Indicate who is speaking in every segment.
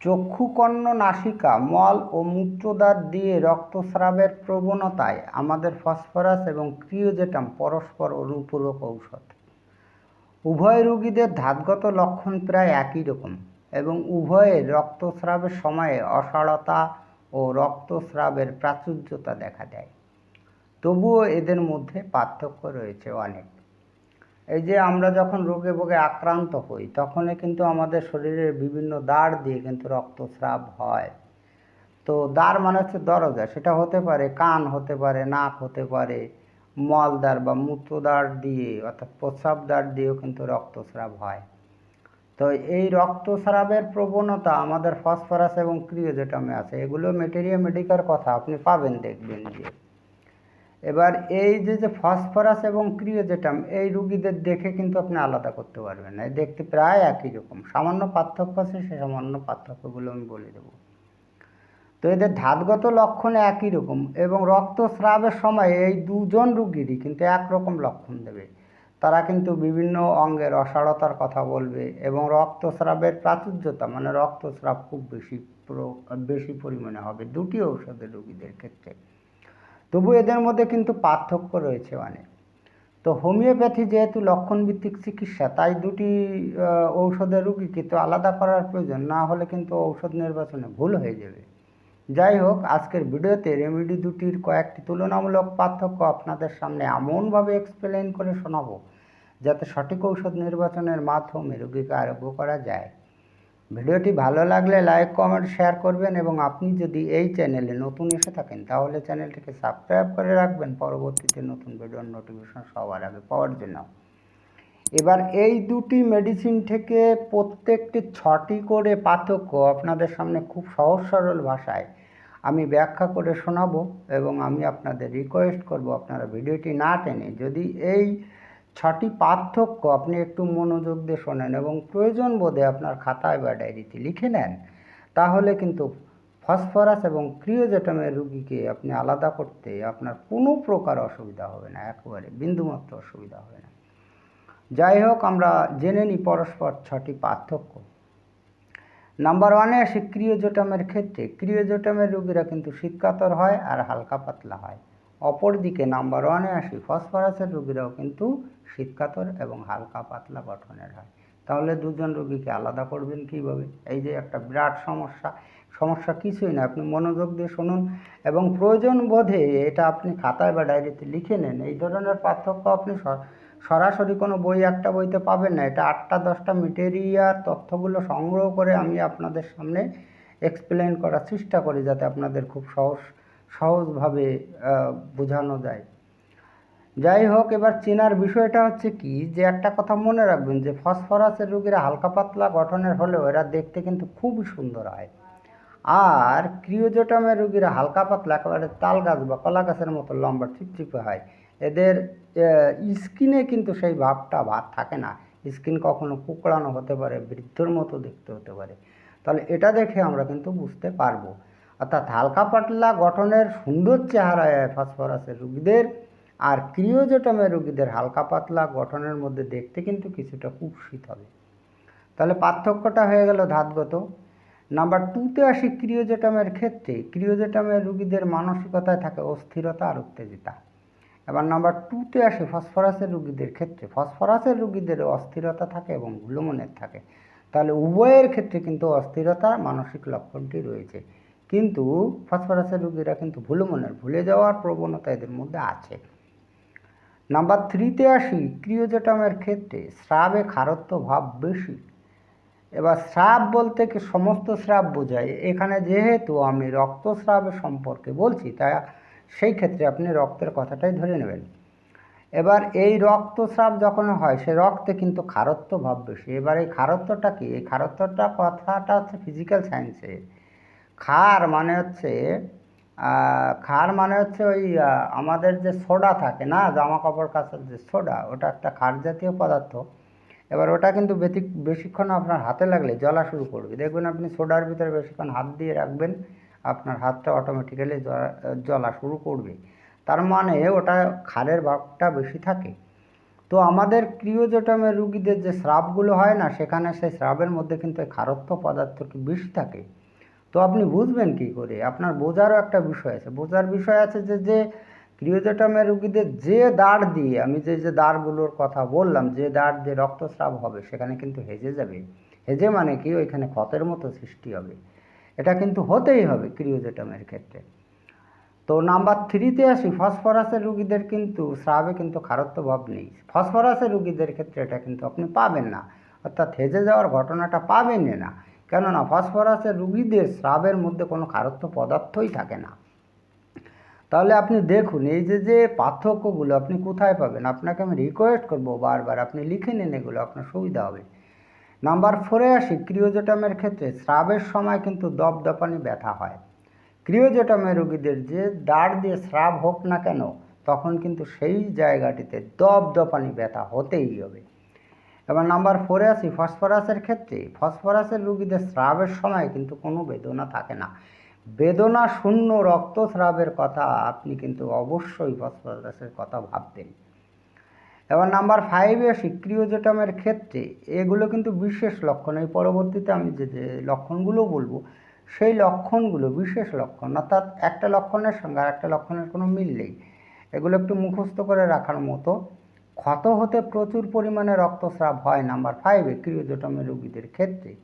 Speaker 1: চক্ষুকর্ণ নাসিকা, মল ও মূত্রদ্বার দিয়ে রক্তস্রাবের প্রবণতায় আমাদের ফসফরাস এবং ক্রিওজেটাম পরস্পর অনুপূরক ঔষধ। উভয় রোগীদের ধাতগত লক্ষণ প্রায় একই রকম এবং উভয়ের রক্তস্রাবের সময়ে অসাড়তা ও রক্তস্রাবের প্রাচুর্যতা দেখা দেয়। তবুও এদের মধ্যে পার্থক্য রয়েছে অনেক। এই যে আমরা যখন রোগে ভোগে আক্রান্ত হই, তখনই কিন্তু আমাদের শরীরের বিভিন্ন দাঁড় দিয়ে কিন্তু রক্তস্রাব হয়। তো দ্বার মানে হচ্ছে দরজা, সেটা হতে পারে কান হতে পারে, নাক হতে পারে মলদ্বার বা মূত্রদ্বার দিয়ে অর্থাৎ প্রস্রাব দ্বার দিয়েও কিন্তু রক্তস্রাব হয়। তো এই রক্তস্রাবের প্রবণতা আমাদের ফসফরাস এবং ক্রিওজেটামে আছে, এগুলো মেটেরিয়া মেডিকার কথা, আপনি পাবেন দেখবেন যে এবার এই যে যে ফসফরাস এবং ক্রিওজেটাম, এই রুগীদের দেখে কিন্তু আপনি আলাদা করতে পারবেন না। দেখতে প্রায় একই রকম। সামান্য পার্থক্য আছে, সে সামান্য পার্থক্যগুলো আমি বলে দেবো। তো এদের ধাতগত লক্ষণ একই রকম এবং রক্তস্রাবের সময় এই দুজন রুগীরই কিন্তু একরকম লক্ষণ দেবে। তারা কিন্তু বিভিন্ন অঙ্গের অসাড়তার কথা বলবে এবং রক্তস্রাবের প্রাচুর্যতা মানে রক্তস্রাব খুব বেশি বেশি পরিমাণে হবে দুটি ঔষধের রুগীদের ক্ষেত্রে। তবু এদের মধ্যে কিন্তু পার্থক্য রয়েছে অনেক। তো হোমিওপ্যাথি যেহেতু লক্ষণভিত্তিক চিকিৎসা, তাই দুটি ঔষধের রুগী কিন্তু আলাদা করার প্রয়োজন, না হলে কিন্তু ঔষধ নির্বাচনে ভুল হয়ে যাবে। যাই হোক, আজকের ভিডিওতে রেমেডি দুটির কয়েকটি তুলনামূলক পার্থক্য আপনাদের সামনে এমনভাবে এক্সপ্লেন করে শোনাবো, যাতে সঠিক ঔষধ নির্বাচনের মাধ্যমে রোগীকে আরোগ্য করা যায়। ভিডিওটি ভালো লাগলে লাইক, কমেন্ট, শেয়ার করবেন এবং আপনি যদি এই চ্যানেলে নতুন এসে থাকেন তাহলে চ্যানেলটিকে সাবস্ক্রাইব করে রাখবেন। পরবর্তীতে নতুন ভিডিওর নোটিফিকেশন সবার আগে পাওয়ার জন্য। এবার এই দুটি মেডিসিন থেকে প্রত্যেকটি ছটি করে পার্থক্য আপনাদের সামনে খুব সহজ সরল ভাষায় আমি ব্যাখ্যা করে শোনাবো এবং আমি আপনাদের রিকোয়েস্ট করব আপনারা ভিডিওটি না টেনে যদি এই ছটি পার্থক্য আপনি একটু মনোযোগ দিয়ে শোনেন এবং প্রয়োজন বোধে আপনার খাতায় বা ডায়েরিতে লিখে নেন। তাহলে কিন্তু ফসফরাস এবং ক্রিওজেটামের রুগীকে আপনি আলাদা করতে আপনার কোনো প্রকার অসুবিধা হবে না, একেবারে বিন্দুমাত্র অসুবিধা হবে না। যাই হোক, আমরা জেনে নিই পরস্পর ছটি পার্থক্য। নাম্বার ওয়ানে আসি ক্রিওজোটামের ক্ষেত্রে। ক্রিওজোটামের রোগীরা কিন্তু শীতকাতর হয় আর হালকা পাতলা হয়। অপরদিকে নাম্বার ওয়ানে আসি ফসফরাসের রোগীরাও কিন্তু শীতকাতর এবং হালকা পাতলা গঠনের হয়। তাহলে দুজন রোগীকে আলাদা করবেন কীভাবে? এই যে একটা বিরাট সমস্যা সমস্যা কিছুই না, আপনি মনোযোগ দিয়ে শুনুন। এবং প্রয়োজন বোধে এটা আপনি খাতায় বা ডায়েরিতে লিখে নেন। এই ধরনের পার্থক্য আপনি সরাসরি কোনো বই একটা বইতে পাবেন না। এটা আটটা দশটা মেটেরিয়াল তথ্যগুলো সংগ্রহ করে আমি আপনাদের সামনে এক্সপ্লেন করার চেষ্টা করি যাতে আপনাদের খুব সহজ সহজভাবে বোঝানো যায়। যাই হোক, এবার চেনার বিষয়টা হচ্ছে কি যে একটা কথা মনে রাখবেন যে ফসফরাসের রোগীরা হালকা পাতলা গঠনের হলেও এরা দেখতে কিন্তু খুবই সুন্দর হয়। আর ক্রিওজোটামের রোগীরা হালকা পাতলা একেবারে তাল গাছ বা কলা গাছের মতো লম্বা চিপচিপে হয়। এদের স্কিনে কিন্তু সেই ভাবটা ভাব থাকে না। স্কিন কখনো কুকড়ানো হতে পারে, বৃদ্ধর মতো দেখতে হতে পারে। তাহলে এটা দেখে আমরা কিন্তু বুঝতে পারব। অর্থাৎ হালকা পাতলা গঠনের সুন্দর চেহারা ফসফরাসের রুগীদের আর ক্রিওজোটামের রুগীদের হালকা পাতলা গঠনের মধ্যে দেখতে কিন্তু কিছুটা কুৎসিত হবে তাহলে পার্থক্যটা হয়ে গেল ধাতগত। নাম্বার টুতে আসি ক্রিওজেটামের ক্ষেত্রে। ক্রিওজেটামের রুগীদের মানসিকতায় থাকে অস্থিরতা আর উত্তেজিতা। এবার নাম্বার টুতে আসে ফসফরাসের রুগীদের ক্ষেত্রে। ফসফরাসের রুগীদের অস্থিরতা থাকে এবং ভুলমনের থাকে। তাহলে উভয়ের ক্ষেত্রে কিন্তু অস্থিরতা মানসিক লক্ষণটি রয়েছে। কিন্তু ফসফরাসের রুগীরা কিন্তু ভুলে ভুলমনের ভুলে যাওয়ার প্রবণতা এদের মধ্যে আছে। নাম্বার থ্রিতে আসি, ক্রিওজেটামের ক্ষেত্রে স্রাবে খারত্ব ভাব বেশি। এবার স্রাব বলতে কি সমস্ত স্রাব বোঝায়। এখানে যেহেতু আমি রক্তস্রাবের সম্পর্কে বলছি তাই সেই ক্ষেত্রে আপনি রক্তের কথাটাই ধরে নেবেন। এবার এই রক্তস্রাব যখন হয়, সে রক্তে কিন্তু খারত্ব ভাব বেশি। এবার এই খারত্বটা কি? এই খারত্বটা কথাটা হচ্ছে ফিজিক্যাল সায়েন্সে খার মানে হচ্ছে খার মানে হচ্ছে ওই আমাদের যে সোডা থাকে না জামা কাপড় কাচার যে সোডা, ওটা একটা খার জাতীয় পদার্থ। এবার ওটা কিন্তু বেশি বেশিক্ষণ আপনার হাতে লাগলে জ্বলা শুরু করবে। দেখবেন আপনি সোডার ভিতরে বেশিক্ষণ হাত দিয়ে রাখবেন, আপনার হাতটা অটোমেটিক্যালি জ্বলা শুরু করবে। তার মানে ওটা খারের ভাবটা বেশি থাকে। তো আমাদের ক্রিওজোটমের রুগীদের যে স্রাবগুলো হয় না, সেখানে সেই স্রাবের মধ্যে কিন্তু ক্ষারত্ব পদার্থটি বেশি থাকে। তো আপনি বুঝবেন কি করে? আপনার বোঝারও একটা বিষয় আছে। বোঝার বিষয় আছে যে যে ক্রিওজোটমের রুগীদের যে দাঁড় দিয়ে, আমি যে যে দাঁড়গুলোর কথা বললাম, যে দাঁড় দিয়ে রক্তস্রাব হবে, সেখানে কিন্তু হেজে যাবে। হেজে মানে কি? ওইখানে ক্ষতের মতো সৃষ্টি হবে। এটা কিন্তু হতেই হবে ক্রিওজোটমের ক্ষেত্রে। তো নাম্বার থ্রিতে আসি, ফসফরাসের রুগীদের কিন্তু স্রাবে কিন্তু খারত্ব ভাব নেই। ফসফরাসের রুগীদের ক্ষেত্রে এটা কিন্তু আপনি পাবেন না। অর্থাৎ হেজে যাওয়ার ঘটনাটা পাবেনই না। কেননা ফসফরাসের রুগীদের স্রাবের মধ্যে কোনো খারত্ব পদার্থই থাকে না। তাহলে আপনি দেখুন, এই যে যে পার্থক্যগুলো আপনি কোথায় পাবেন? আপনাকে আমি রিকোয়েস্ট করব বারবার, আপনি লিখে নিন এগুলো, আপনার সুবিধা হবে। নাম্বার ফোরে আসি, ক্রিওজোটামের ক্ষেত্রে স্রাবের সময় কিন্তু দপদপানি ব্যথা হয়। ক্রিওজোটামের রোগীদের যে দাঁড় দিয়ে স্রাব হোক না কেন, তখন কিন্তু সেই জায়গাটিতে দপদপানি ব্যথা হতেই হবে। এবার নাম্বার ফোরে আসি ফসফরাসের ক্ষেত্রে। ফসফরাসের রুগীদের স্রাবের সময় কিন্তু কোনো বেদনা থাকে না। বেদনা শূন্য রক্তস্রাবের কথা আপনি কিন্তু অবশ্যই ফসফরাসের কথা ভাবতেন এবার নাম্বার ফাইভে আসি ক্রিওজোটামের ক্ষেত্রে। এগুলো কিন্তু বিশেষ লক্ষণ। এই পরবর্তীতে আমি যে যে লক্ষণগুলো বলব, সেই লক্ষণগুলো বিশেষ লক্ষণ। অর্থাৎ একটা লক্ষণের সঙ্গে আর একটা লক্ষণের কোনো মিল নেই। এগুলো একটু মুখস্থ করে রাখার মতো ক্ষত হতে প্রচুর পরিমাণে রক্তস্রাব হয়, নাম্বার ফাইভে ক্রিওজোটমের রোগীদের ক্ষেত্রে।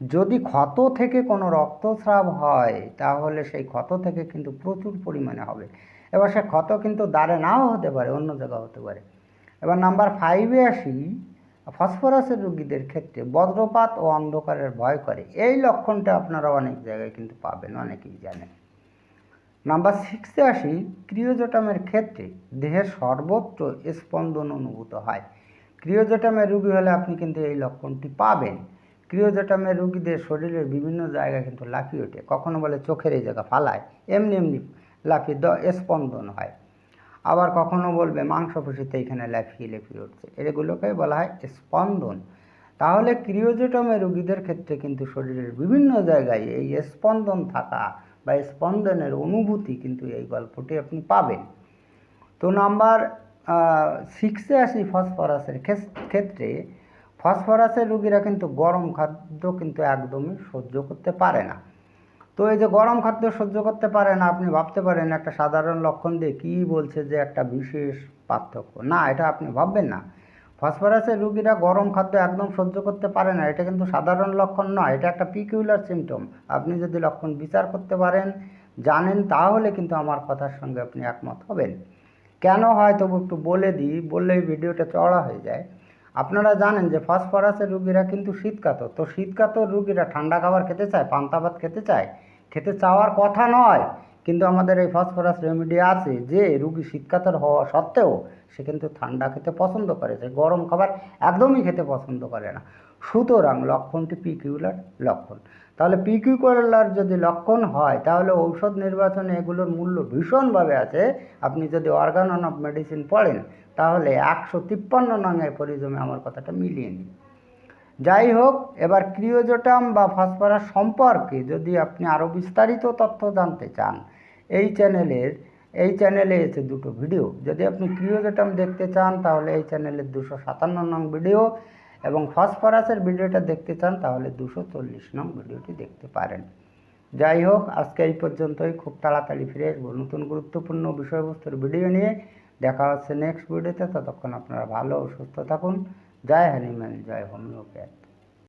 Speaker 1: যদি ক্ষত থেকে কোনো রক্তস্রাব হয়, তাহলে সেই ক্ষত থেকে কিন্তু প্রচুর পরিমাণে হবে। এবার সে ক্ষত কিন্তু দাঁড়ে নাও হতে পারে, অন্য জায়গা হতে পারে। এবার নাম্বার ফাইভে আসি, ফসফরাসের রোগীদের ক্ষেত্রে বজ্রপাত ও অন্ধকারের ভয় করে। এই লক্ষণটা আপনারা অনেক জায়গায় কিন্তু পাবেন, অনেকেই জানেন। নাম্বার সিক্সে আসি, ক্রিওজোটামের ক্ষেত্রে দেহের সর্বত্র স্পন্দন অনুভূত হয়। ক্রিওজোটামের রুগী হলে আপনি কিন্তু এই লক্ষণটি পাবেন। ক্রিওজোটামের রুগীদের শরীরের বিভিন্ন জায়গায় কিন্তু লাফিয়ে ওঠে, কখনো বলে চোখের এই জায়গা ফালায়, এমনি এমনি লাফিয়ে দ স্পন্দন হয়। আবার কখনো বলবে মাংসপেশিতে এখানে লাফিয়ে লাফিয়ে উঠছে, এগুলোকে বলা হয় স্পন্দন। তাহলে ক্রিওজোটমের রোগীদের ক্ষেত্রে কিন্তু শরীরের বিভিন্ন জায়গায় এই স্পন্দন থাকা বা স্পন্দনের অনুভূতি কিন্তু এই গল্পটি আপনি পাবেন। তো নাম্বার সিক্সে আসি ফসফরাসের ক্ষেত্রে ফসফরাসের রুগীরা কিন্তু গরম খাদ্য কিন্তু একদমই সহ্য করতে পারে না। তো এই যে গরম খাদ্য সহ্য করতে পারে না, আপনি ভাবতে পারেন একটা সাধারণ লক্ষণ দিয়ে কী বলছে যে একটা বিশেষ পার্থক্য। না, এটা আপনি ভাববেন না। ফসফরাসের রুগীরা গরম খাদ্য একদম সহ্য করতে পারে না, এটা কিন্তু সাধারণ লক্ষণ নয়, এটা একটা পিকিউলার সিমটম আপনি যদি লক্ষণ বিচার করতে পারেন, জানেন, তাহলে কিন্তু আমার কথার সঙ্গে আপনি একমত হবেন। কেন হয়, তবু একটু বলে দিই, বললেই ভিডিওটা চড়া হয়ে যায়। আপনারা জানেন যে ফসফরাসের রুগীরা কিন্তু শীতকাতর, তো শীতকাতর রুগীরা ঠান্ডা খাবার খেতে চায়, পান্তা ভাত খেতে চায়, খেতে চাওয়ার কথা নয় কিন্তু আমাদের এই ফসফরাস রেমেডি আছে যে রুগী শীতকাতর হওয়া সত্ত্বেও সে কিন্তু ঠান্ডা খেতে পছন্দ করে, সে গরম খাবার একদমই খেতে পছন্দ করে না। সুতরাং লক্ষণটি পিকিউলার লক্ষণ। তাহলে পিকিউলার যদি লক্ষণ হয়, তাহলে ঔষধ নির্বাচনে এগুলোর মূল্য ভীষণভাবে আছে। আপনি যদি অর্গান অফ মেডিসিন পড়েন, তাহলে একশো তিপ্পান্ন নঙের পরিজমে আমার কথাটা মিলিয়ে নিন। যাই হোক, এবার ক্রিওজোটাম বা ফসফরাস সম্পর্কে যদি আপনি আরও বিস্তারিত তথ্য জানতে চান এই চ্যানেলের, এই চ্যানেলে এসে দুটো ভিডিও। যদি আপনি ক্রিওজোটাম দেখতে চান, তাহলে এই চ্যানেলের দুশো সাতান্ন নং ভিডিও এবং ফসফরাসের ভিডিওটা দেখতে চান, তাহলে দুশো চল্লিশ নং ভিডিওটি দেখতে পারেন। যাই হোক, আজকে এই পর্যন্তই। খুব তাড়াতাড়ি ফিরে আসব নতুন গুরুত্বপূর্ণ বিষয়বস্তুর ভিডিও নিয়ে। দেখা হচ্ছে নেক্সট ভিডিওতে ততক্ষণ আপনারা ভালো ও সুস্থ থাকুন। জয় হনুমান, জয় হোমিওপ্যাথ।